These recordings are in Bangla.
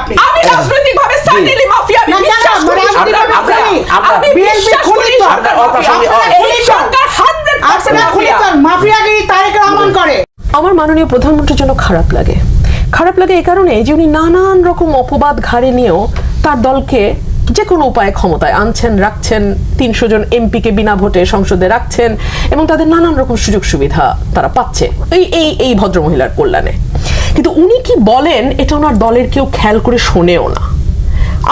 আপনি। আমি মাফিয়া? বিশ্বাস করি আমরা- খুনি। আমরা- আমি BNP বিশ্বাস করি সরকার অপ্রাসঙ্গিক- এই সরকার 100% মাফিয়া। মাফিয়াগিরি তারেক রহমান করে। আমার মাননীয় প্রধানমন্ত্রীর জন্য খারাপ লাগে। খারাপ লাগে এই কারণে যে উনি নানান রকম অপবাদ ঘাড়ে নিয়েও তার দলকে যে কোনো উপায়ে ক্ষমতায় আনছেন রাখছেন তিনশো জন এমপিকে বিনা ভোটে সংসদে রাখছেন এবং তাদের নানান রকম সুযোগ সুবিধা তারা পাচ্ছে। এই এই এই ভদ্রমহিলার কল্যাণে। কিন্তু উনি কি বলেন এটা ওনার দলের কেউ খেয়াল করে শোনেও না।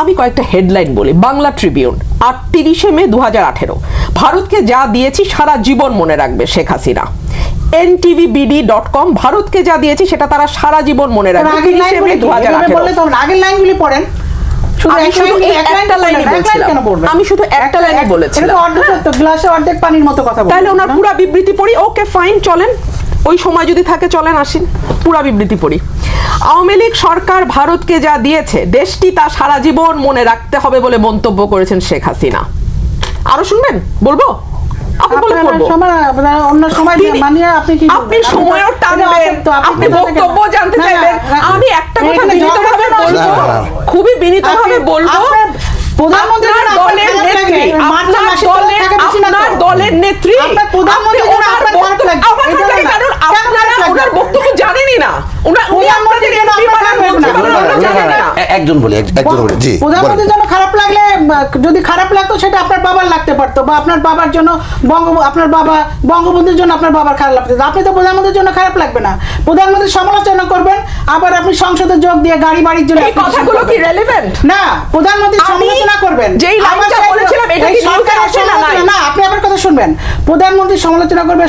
আমি কয়েকটা হেডলাইন বলি। বাংলা ট্রিবিউন আটত্রিশে মে দু ভারতকে যা দিয়েছি সারা জীবন মনে রাখবে Sheikh Hasina. NTVBD dot com ভারতকে যা দিয়েছি সেটা তারা সারা জীবন মনে রাখবে। তিরিশে মে দু হাজার। আগের লাইনগুলি পড়েন। আমি শুধু একটা লাইন বলবেন, তাহলে ওনার পুরা বিবৃতি পড়ি। ওকে ফাইন চলেন। ওই সময় যদি থাকে চলেন আসেন পুরা বিবৃতি পড়ি। আওয়ামী লীগ সরকার ভারতকে যা দিয়েছে দেশটি তা সারা জীবন মনে রাখতে হবে বলে মন্তব্য করেছেন শেখ হাসিনা। আরও শুনবেন? বলব? আপনি? সময়ও টানবেন। আপনি বক্তব্য জানতে চাইবেন। আমি একটা কথা বিনীতভাবে। খুবই বিনীতভাবে নেত্রী? আপনার দলের নেত্রী আপনার প্রধানমন্ত্রীর আপনি জন্য ওনার আপনার খারাপ বক্তব্য- লাগে। আমার এটা খারাপ লাগে না। কারণ কেন আপনারা খারাপ লাগে? ওনার বক্তব্য জানেনই না উনি- উনি আপনাদের প্রধানমন্ত্রীর জন্য এমপি আপনার বানান, খারাপ মন্ত্রী লাগে না। বানান, ওনারা জানেন না। এ- একজন বলি একজন বলি জি। প্রধানমন্ত্রীর জন্য খারাপ লাগলে যদি খারাপ লাগতো সেটা আপনার বাবার লাগতে পারতো বা আপনার বাবার জন্য বঙ্গ আপনার বাবা বঙ্গবন্ধুর জন্য আপনার বাবার খারাপ লাগতো আপনি তো প্রধানমন্ত্রীর জন্য খারাপ লাগবে না। প্রধানমন্ত্রী সমালোচনা করবেন আবার আপনি সংসদে যোগ দিয়ে গাড়ি বাড়ির জন্য এই কথাগুলো কি করবেন। না প্রধানমন্ত্রী সমালোচনা করবেন। যেই লাইনটা বলেছিলাম, এটা কি সরকারের আছে না নাই? সমালোচনা- না শুনবেন প্রধানমন্ত্রী সমালোচনা করবে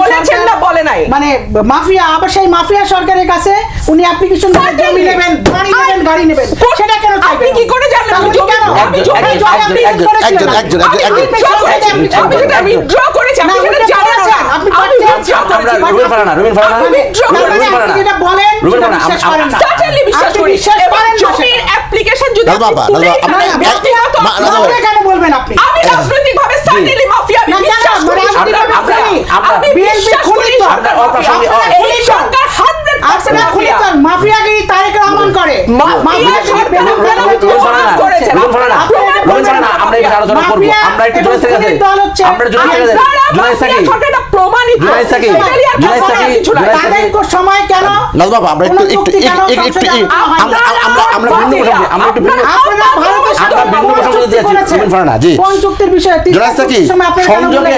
বলেছেন না বলে নাই? মানে মাফিয়া আবার সেই মাফিয়া সরকারের কাছে উনি অ্যাপ্লিকেশন. জমি নেবেন বাড়ি নেবেন গাড়ি নেবেন সেটা কেন আপনি কি করে জানলেন? আমি কেন? আমি একজন- একজন- একজন- করেছি, আপনি সেটা জানেন না। আপনি আমরা ফারানা ফারানা ফারানা। যেটা বলেন ফারানা, বিশ্বাস জমির। যদি আপনি আপনি- কেন বলবেন আপনি আমি রাজনৈতিকভাবে সার্টেনলি মাফিয়া আমি না, কেন? বিশ্বাস করি মানে আপনি সরকার আমরা- মাফিয়া। আমরা- আমি BNP বিশ্বাস খুনি করি তো। সরকার আমরা মাফিয়া। অপ্রাসঙ্গিক- এই সরকার 100% আপনারা খুনি মাফিয়া। তো, মাফিয়াগিরি তারেক রহমান করে মাফিয়া মাফিয়া সরকার সরকার আপনারা আপনারা রুবেল প্রমাণ ফারানা, করেছেন। রুবেল ফারানা, আপনারা রুবেল ফারানা, প্রমাণ আমরা এখানে আলোচনা করব। আমরা একটু খুনির দল হচ্ছে আমরা জুনাইদ সাকিব আপনারা জুনাইদ মাফিয়া সাকিব প্রমাণিত। সাকিব, কিছু নাই। জুনাইদ তাদের সাকিব। সময় কেন? নাজ আমরা একটু একটু একটু? আমরা আমরা আমরা ভিন্ন প্রসঙ্গে আমরা একটু ভিন্ন আমরা ভিন্ন প্রসঙ্গে ফারানা, জি। কোন বিষয়ে সংযোগে?